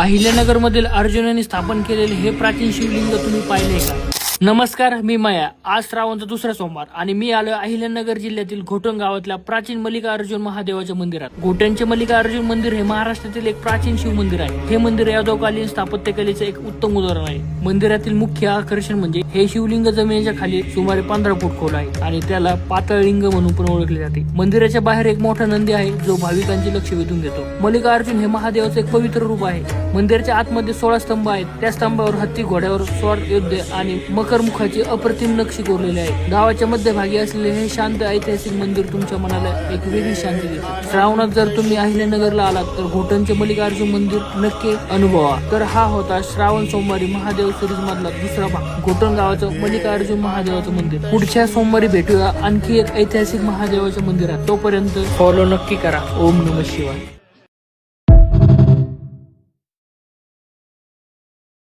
अहिल्यानगर मधील अर्जुनाने स्थापन केलेले हे प्राचीन शिवलिंग तुम्ही पाहिले का? नमस्कार मी माया. आज श्रावणचा दुसरा सोमवार आणि मी आलो अहिल्यानगर जिल्ह्यातील घोटण गावातल्या प्राचीन मल्लिकार्जुन महादेवाच्या मंदिरात. घोटणचे मल्लिकार्जुन मंदिर हे महाराष्ट्रातील एक प्राचीन शिव मंदिर आहे. हे मंदिर यादवकालीन स्थापत्यकलेचे एक उत्तम उदाहरण आहे. मंदिरातील मुख्य आकर्षण म्हणजे हे शिवलिंग जमिनीच्या खाली सुमारे पंधरा फूट खोल आहे आणि त्याला पातळलिंग म्हणून पण ओळखले जाते. मंदिराच्या बाहेर एक मोठा नंदी आहे जो भाविकांचे लक्ष वेधून घेतो. मल्लिकार्जुन हे महादेवाचे एक पवित्र रूप आहे. मंदिराच्या आतमध्ये सोळा स्तंभ आहेत. त्या स्तंभावर हत्ती घोड्यावर स्वर योद्धे आणि मग मुखाची अप्रतिम नक्षी कोरलेली आहे. गावाच्या मध्यभागी असलेले हे शांत ऐतिहासिक मंदिर तुमच्या मनाला एक वेगळी शांती देते. श्रावणात जर तुम्ही अहिल्यानगरला आलात तर घोटनचे मल्लिकार्जुन मंदिर नक्की अनुभवा. तर हा होता श्रावण सोमवारी महादेव सिरीज मधला दुसरा भाग. घोटण गावाचं मल्लिकार्जुन महादेवाचं मंदिर. पुढच्या सोमवारी भेटूया आणखी एक ऐतिहासिक महादेवाच्या मंदिरात. तोपर्यंत फॉलो नक्की करा. ओम नम शिवाय.